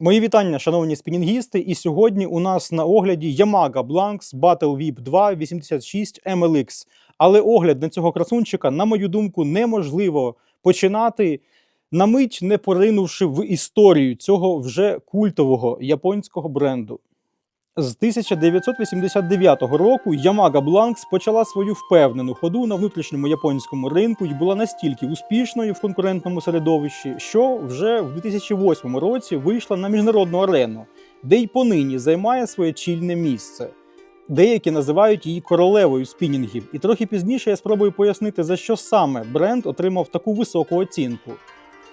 Мої вітання, шановні спінінгісти. І сьогодні у нас на огляді Yamaha Blanks Battle VIP 2 86 MLX. Але огляд на цього красунчика, на мою думку, неможливо починати на мить не поринувши в історію цього вже культового японського бренду. З 1989 року Yamaha Blanks почала свою впевнену ходу на внутрішньому японському ринку і була настільки успішною в конкурентному середовищі, що вже в 2008 році вийшла на міжнародну арену, де й понині займає своє чільне місце. Деякі називають її королевою спінінгів, і трохи пізніше я спробую пояснити, за що саме бренд отримав таку високу оцінку.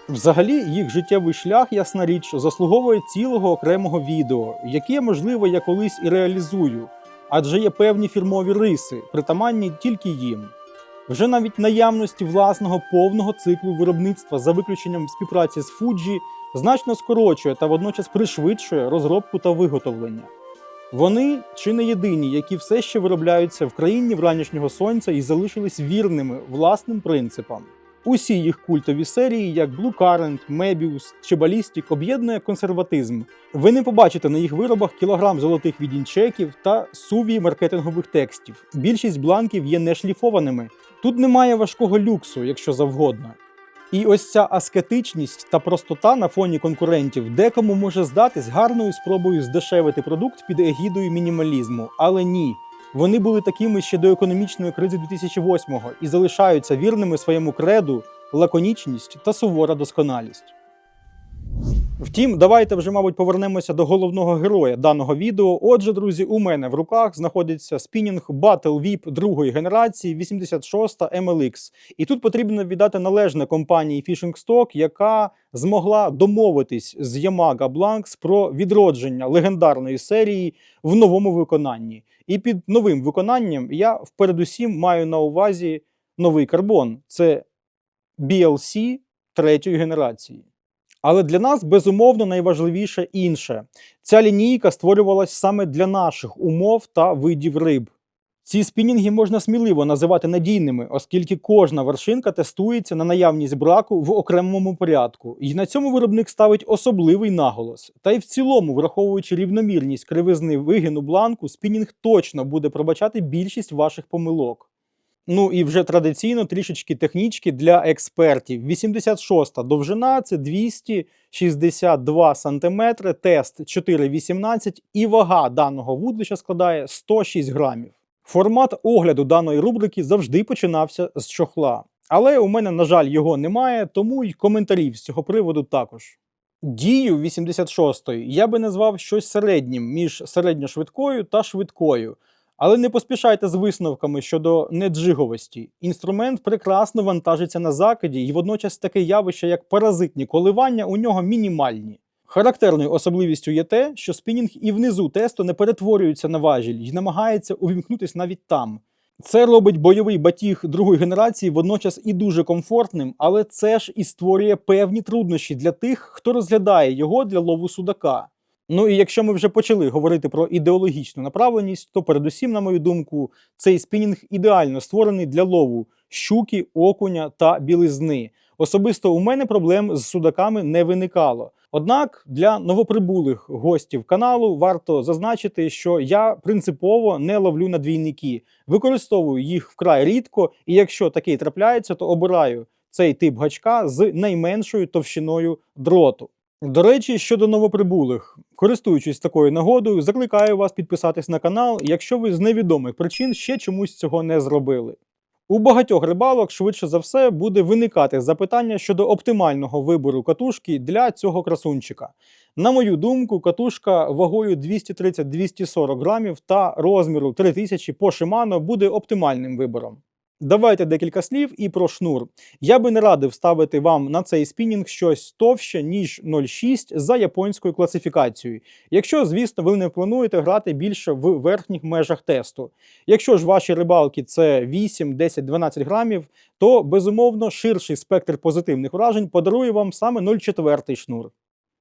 Взагалі, їх життєвий шлях, ясна річ, заслуговує цілого окремого відео, яке, можливо, я колись і реалізую, адже є певні фірмові риси, притаманні тільки їм. Вже навіть наявності власного повного циклу виробництва за виключенням співпраці з Fuji значно скорочує та водночас пришвидшує розробку та виготовлення. Вони чи не єдині, які все ще виробляються в країні вранішнього сонця і залишились вірними власним принципам. Усі їх культові серії, як Blue Current, Mebius чи Ballistic, об'єднує консерватизм. Ви не побачите на їх виробах кілограм золотих відінчеків та сувій маркетингових текстів. Більшість бланків є не шліфованими. Тут немає важкого люксу, якщо завгодно. І ось ця аскетичність та простота на фоні конкурентів декому може здатись гарною спробою здешевити продукт під егідою мінімалізму, але ні. Вони були такими ще до економічної кризи 2008-го і залишаються вірними своєму креду, лаконічність та сувора досконалість. Втім, давайте вже, мабуть, повернемося до головного героя даного відео. Отже, друзі, у мене в руках знаходиться спінінг Battle Whip другої генерації 86 MLX. І тут потрібно віддати належне компанії Fishing Stock, яка змогла домовитись з Yamaha Blanks про відродження легендарної серії в новому виконанні. І під новим виконанням я впередусім маю на увазі новий карбон. Це BLC третьої генерації. Але для нас безумовно найважливіше інше. Ця лінійка створювалась саме для наших умов та видів риб. Ці спінінги можна сміливо називати надійними, оскільки кожна вершинка тестується на наявність браку в окремому порядку, і на цьому виробник ставить особливий наголос. Та й в цілому, враховуючи рівномірність кривизни вигину бланку, спінінг точно буде пробачати більшість ваших помилок. Ну і вже традиційно трішечки технічки для експертів. 86 довжина це 262 см, тест 4,18 і вага даного вудлища складає 106 грамів. Формат огляду даної рубрики завжди починався з чохла. Але у мене, на жаль, його немає, тому й коментарів з цього приводу також. Дію 86-ї я би назвав щось середнім між середньошвидкою та швидкою. Але не поспішайте з висновками щодо неджиговості. Інструмент прекрасно вантажиться на закиді, і водночас таке явище, як паразитні коливання, у нього мінімальні. Характерною особливістю є те, що спінінг і внизу тесту не перетворюється на важіль і намагається увімкнутись навіть там. Це робить бойовий батіг другої генерації водночас і дуже комфортним, але це ж і створює певні труднощі для тих, хто розглядає його для лову судака. Ну і якщо ми вже почали говорити про ідеологічну направленість, то передусім, на мою думку, цей спінінг ідеально створений для лову щуки, окуня та білизни. Особисто у мене проблем з судаками не виникало. Однак для новоприбулих гостів каналу варто зазначити, що я принципово не ловлю на двійники, використовую їх вкрай рідко, і якщо такий трапляється, то обираю цей тип гачка з найменшою товщиною дроту. До речі, щодо новоприбулих, користуючись такою нагодою, закликаю вас підписатись на канал, якщо ви з невідомих причин ще чомусь цього не зробили. У багатьох рибалок швидше за все буде виникати запитання щодо оптимального вибору катушки для цього красунчика. На мою думку, катушка вагою 230-240 грамів та розміру 3000 по Shimano буде оптимальним вибором. Давайте декілька слів і про шнур. Я би не радив ставити вам на цей спінінг щось товще, ніж 0,6 за японською класифікацією. Якщо, звісно, ви не плануєте грати більше в верхніх межах тесту. Якщо ж ваші рибалки це 8, 10, 12 грамів, то безумовно ширший спектр позитивних вражень подарує вам саме 0,4 шнур.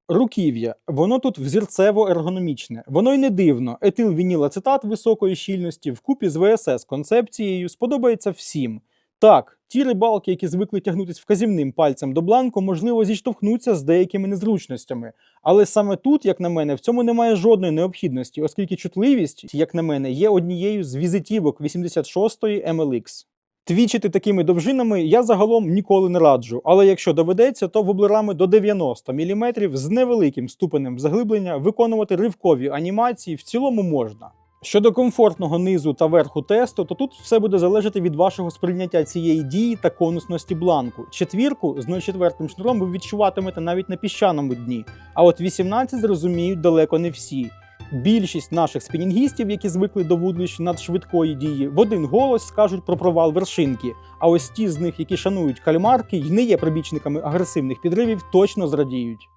Руків'я, воно тут взірцево ергономічне. Воно й не дивно. Етилвінілацетат високої щільності вкупі з ВСС концепцією сподобається всім. Так, ті рибалки, які звикли тягнутися вказівним пальцем до бланку, можливо, зіштовхнуться з деякими незручностями. Але саме тут, як на мене, в цьому немає жодної необхідності, оскільки чутливість, як на мене, є однією з візитівок 86-ї MLX. Твічити такими довжинами я загалом ніколи не раджу, але якщо доведеться, то воблерами до 90 мм з невеликим ступенем заглиблення виконувати ривкові анімації в цілому можна. Щодо комфортного низу та верху тесту, то тут все буде залежати від вашого сприйняття цієї дії та конусності бланку. Четвірку з 0,4 шнуром ви відчуватимете навіть на піщаному дні, а от 18 зрозуміють далеко не всі. Більшість наших спінінгістів, які звикли до вудлищ надшвидкої дії, в один голос скажуть про провал вершинки. А ось ті з них, які шанують кальмарки і не є прибічниками агресивних підривів, точно зрадіють.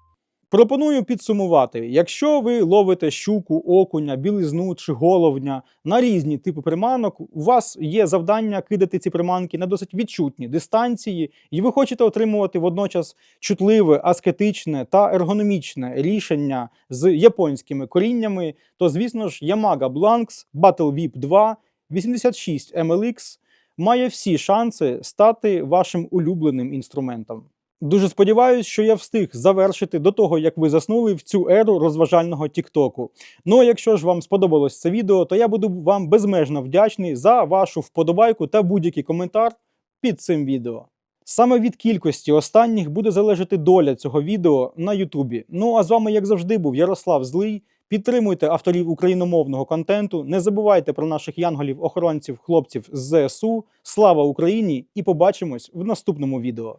Пропоную підсумувати: якщо ви ловите щуку, окуня, білизну чи головня на різні типи приманок, у вас є завдання кидати ці приманки на досить відчутні дистанції, і ви хочете отримувати водночас чутливе, аскетичне та ергономічне рішення з японськими коріннями, то звісно ж Yamaga Blanks Battle Whip 2 86 MLX має всі шанси стати вашим улюбленим інструментом. Дуже сподіваюся, що я встиг завершити до того, як ви заснули в цю еру розважального Тіктоку. Ну а якщо ж вам сподобалось це відео, то я буду вам безмежно вдячний за вашу вподобайку та будь-який коментар під цим відео. Саме від кількості останніх буде залежати доля цього відео на Ютубі. Ну а з вами, як завжди, був Ярослав Злий. Підтримуйте авторів україномовного контенту. Не забувайте про наших янголів, охоронців, хлопців з ЗСУ. Слава Україні! І побачимось в наступному відео.